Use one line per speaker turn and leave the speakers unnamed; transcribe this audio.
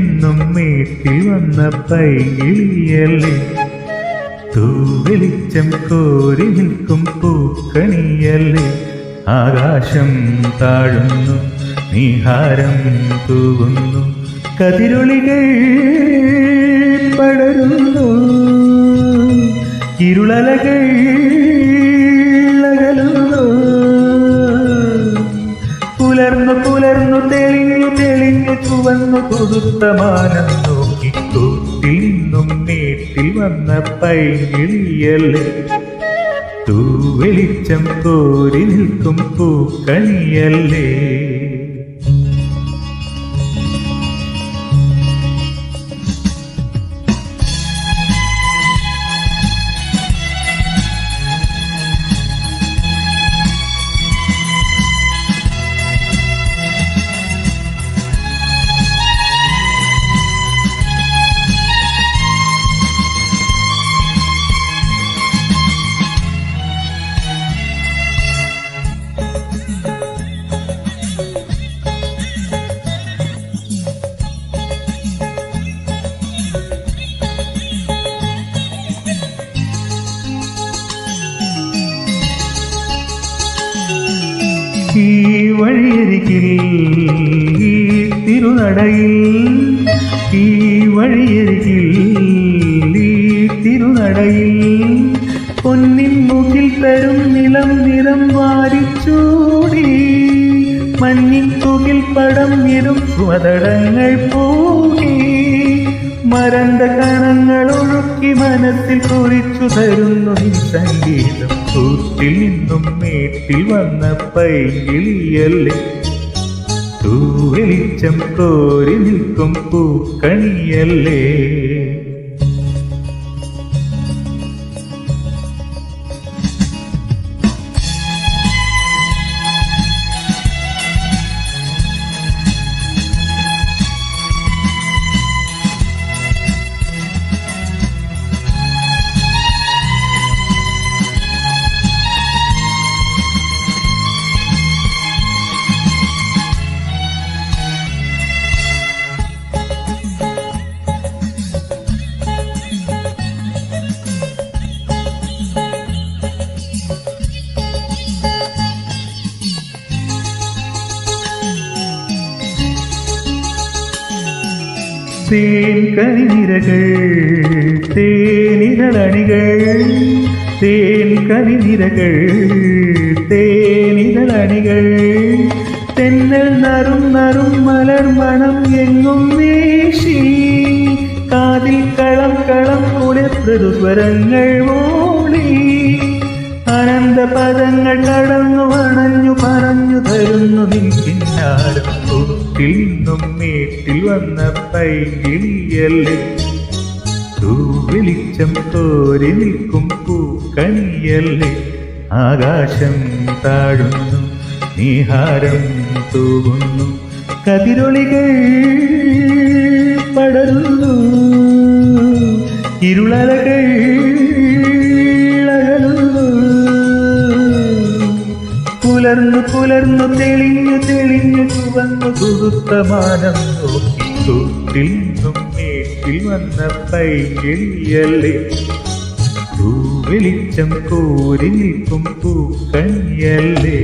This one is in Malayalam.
മേട്ടിൽ വന്ന പൈകിളിയല്ലേ തൂവെളിച്ചം കോരി നിൽക്കും പൂക്കണിയല്ലേ ആകാശം താഴുന്നു നീഹാരം തൂവുന്നു കതിരൊളികൾ പടരുന്നു. ഇരുളലകൾ അകലുന്നു. പുലർന്നു പുലർന്നു തെളിഞ്ഞു തെളിഞ്ഞു ചുവന്നു കൊടുത്ത മാനം നോക്കി കൂട്ടിൽ നിന്നും മേട്ടിൽ വന്ന പൈകിളിയല്ലേ തൂവെളിച്ചം കോരി നിൽക്കും പൂക്കണിയല്ലേ. ഈ വഴിയരികിൽ ഈ തിരുനടയിൽ ഈ വഴിയരികിൽ ഈ തിരുനടയിൽ പൊന്നിൻ മുഖിൽ തരും നിലം നിറം വാരിച്ചൂടി. മഞ്ഞിൻ തുകിൽ പടം ഇരും സുമതടങ്ങൾ പൂകി മരണ്ട കണങ്ങൾ ഒഴുക്കി മനസ്സിൽ കുറിച്ചു തരുന്നു ഈ സംഗീതം. തൂത്തിൽ നിന്നും മേട്ടിൽ വന്ന പൈകിളിയല്ലേ തൂവെളിച്ചം കോരി നിൽക്കും പൂക്കണിയല്ലേ? തേൻ കരിനിരകൾ തേനിതളണികൾ തേൻ കരിനിരകൾ തേനിതളണികൾ തെന്നൽ നറും നറും മലർ മണം എങ്ങും വീശി കാതിൽ കളം കളം കുളിർപ്രതുസ്വരങ്ങൾ ഓളി അനന്ത പദങ്ങൾ കടന്നു വണഞ്ഞു പറഞ്ഞു തരുന്നു നിൽക്കിന്നാടും കൂട്ടിൽ നിന്നും വീട്ടിൽ വന്ന പൈകിളിയല്ലേ തൂവെളിച്ചം തോരി നിൽക്കും പൂക്കണിയല്ലേ ആകാശം താഴുന്നു നീഹാരം തൂകുന്നു. കതിരൊളികൾ പടരുന്നു ഇരുളലകൾ പുലർന്നു പുലർന്നു തെളിഞ്ഞു തെളിഞ്ഞു ചുവന്നു കുടുത്ത മാനം നോക്കി തൊട്ടിൽ നിന്നും മേട്ടിൽ വന്ന പൈകിളിയല്ലേ തൂവെളിച്ചം കോരി നിൽക്കും പൂക്കണിയല്ലേ?